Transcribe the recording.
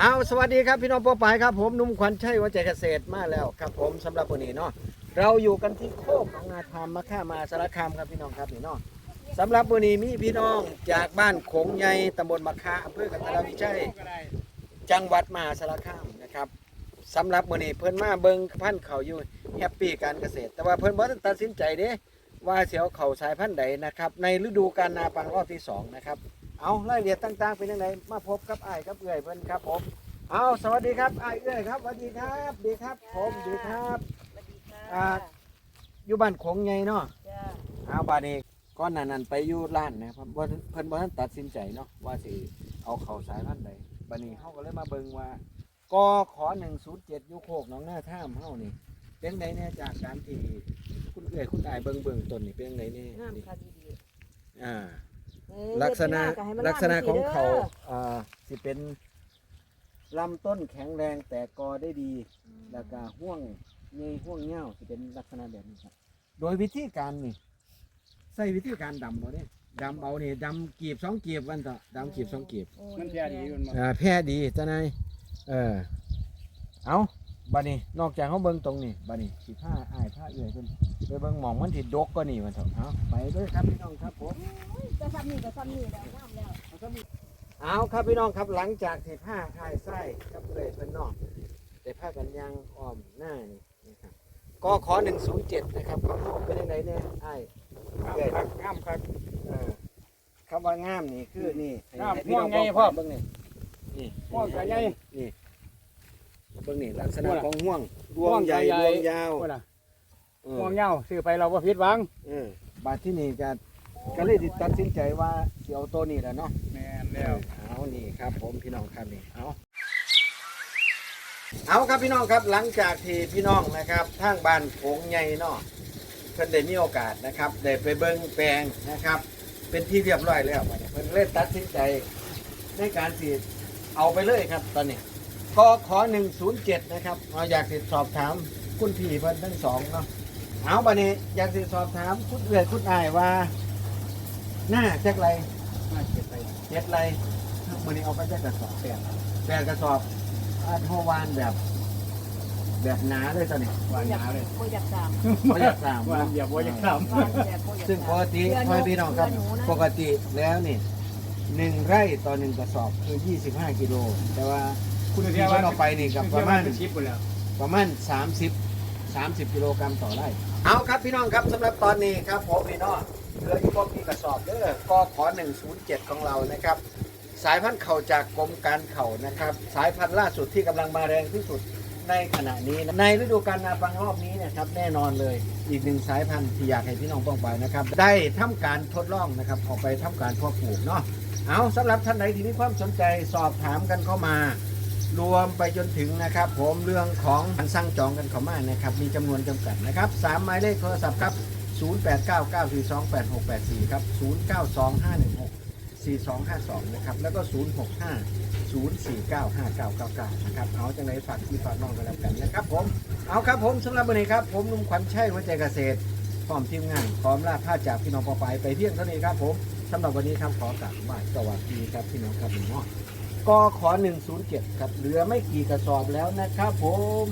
เอาสวัสดีครับพี่น้องป้อปายครับผมนุ่มขวัญชัยวัจเกษตรมาแล้วครับ ผมสำหรับวันนี้เนาะเราอยู่กันที่โคกของนาธรรมมะค่ามาสารคามครับพี่น้องครับนี่เนาะสำหรับวันนี้มีพี่น้องจากบ้านโขงใหญ่ตำบลมะค่าอำเภอกันตะวิชัยจังหวัดมหาสารคามนะครับสำหรับวันนี้เพิ่นมาเบิงพันธุ์เขาอยู่แฮปปี้การเกษตร แต่ว่าเพิ่นบ่ทันตัดสินใจเด้ว่าเสิเอาเขาสายพันธุ์ใดนะครับในฤดูกาลนาปังรอบที่สองนะครับ เอารายละเอียดต่าง ๆ เป็นยังไงมาพบกับอ้ายกับเอื้อยเพิ่นครับผมเอาสวัสดีครับอ้ายเอื้อยครับสวัสดีครับดีครับ ผมดีครับสวัสดีค่ะอ่าอยู่บ้านโขงไงเนาะจ้าเอาบาดนี้ก้อนหนานั้นไปอยู่ร้านนะครับบ่เพิ่นบ่ทันตัดสินใจเนาะว่าสิเอาเข้าสายพันธุ์ใดบาดนี้เฮาก็เลยมาเบิ่งว่ากขอ107อยู่โคกหนองหน้าท่ามเฮานี่ เป็นไดแน่จากการที่คุณเอื้อยคุณอายเบิ่งเบิ่งต้นนี่เป็นไดแน่งามนี่ค่ะดีอ่าๆเอ้ย ลักษณะเฮ็ดที่หน้าให้มันลักษณะของเขาด้อ่าสิเป็นลำต้นแข็งแรงแต่กอได้ดี แล้วก็ห่วงเงยห่วงเงี้ยวสิเป็นลักษณะแบบนี้ครับ โดยวิธีการนี่ใส่วิธีการดำเอาเนี่ยดำเอาเนี่ยดำกีบสองกีบวันต่อดำกีบสองกีบโอ้มันแค่ดีมันมาอ่าแพร่ดีจ้านายเออเอาบัดนี้นอกจากเขาเบิ้งตรงนี้บัดนี้สิผ้าอ้ายผ้าเอื่อยเพิ่นไปเบิ้งหมองมันถิดกก็นี่มันเถอะเอาไปเลยครับพี่น้องครับผมจะ ซ้ำนี่แล้วงามแล้วเอาครับพี่น้องครับหลังจากที่ผ้าคลายไส้กับเกลยเป็นนอกแต่ผ้ากันยางอ้อมหน้านี่นะครับก็ขอหนึ่งศูนย์เจ็ดนะครับเขาบอกเป็นยังไงเนี่ยไอ้งามครับงามครับเออคำว่างามนี่คือนี่งามพี่น้องห่วงไงพ่อเบิ่งนี่นี่ห่วงใหญ่นี่เบิ่งนี่ลักษณะของห่วงดวห่วงใหญ่ใหญ่ดวงยาวห่วงย้าซื้อไปเราบ่ผิดวังเออบาดที่นี่ก็ ก็เลยตัดสินใจว่าสิเอาตัวนี้แหละเนาะแม่นแล้วเอานี่ครับ ผมพี่น้องครับนี่เอาเอาครับพี่น้องครับหลังจากที่พี่น้องนะครับทางบ้านโขงใหญ่เนาะเพิ่นได้มีโอกาสนะครับได้ไปเบิ่งแปลงนะครับ เป็นที่เรียบร้อยแล้วบัดนี้เพิ่นเลยตัดสินใจในการสิเอาไปเลยครับตอนนี้ก็ขอ107 นะครับเราอยากสิสอบถามคุณพี่เพิ่นทั้งสองเนาะเอาบัดนี้อยากสิสอบถามคุณเอื้อยคุณอายว่า หน้าจักไรน่าเก็บไปเจ็ดไรมันนี้เอาไปแค่กระสอบแปดแปดกระสอบอันโฮวานแบบ แบบหนาเลยตอนนี้หวานหนาเลยบ่อยากสามไม่อยากสามหวานอย่าบ่อยากทวานแบบบ่อยากซึ่งปกติพ่อพี่น้องครับ ปกติแล้วนี่หนึ่งไร่ต่อหนึ่งกระสอบคือ 25 กิโล แต่ว่าำคุณพี่ว่าเอาไปนี่กับประมาณเป็นชิปหมดแล้วประมาณ 30 30 กิโลกรัมต่อไร่ เอาครับพี่น้องครับสำหรับตอนนี้ครับผมพี่น้องเห ลืออยู่พวกมีกระสอบเด้อก็ขอ107 ของเรานะครับ สายพันธุ์เข่าจากกรมการเข่านะครับ สายพันธุ์ล่าสุดที่กำลังมาแรงที่สุดในขณะนี้นะในฤดูกาลนาปังรอบนี้เนะครับแน่นอนเลยอีกหนึ่งสายพันธุ์ที่อยากให้พี่น้องป้องไปนะครับ ได้ทำการทดลองนะครับออกไปทำการเพาะปลูกเนาะเอาสำหรับท่านใดที่มีความสนใจสอบถามกันเข้ามารวมไปจนถึงนะครับ ผมเรื่องของการสั่งจองกันเข้ามานะครับมีจำนวนจำกัดนะครับสามหมายเลขโทรศัพท์ครับ 0899428684 ครับ 0925164252 นะครับ แล้วก็ 065-049-5999 นะครับ เอาจังไรฝากที่ฝากน้องกันแล้วกันนะครับผม เอาครับผมสำหรับวันนี้ครับ ผมหนุ่มขวัญชัยหัจเกษตรพร้อมทีมงานพร้อมลาผ้าจากพี่น้องปอไปไปเที่ยงเท่านี้ครับผมสำหรับวันนี้ครับขอกราบไหว้สวัสดีครับพี่น้องครับพี่น้องก็ขอ107 ครับ เหลือไม่กี่กระสอบแล้วนะครับผม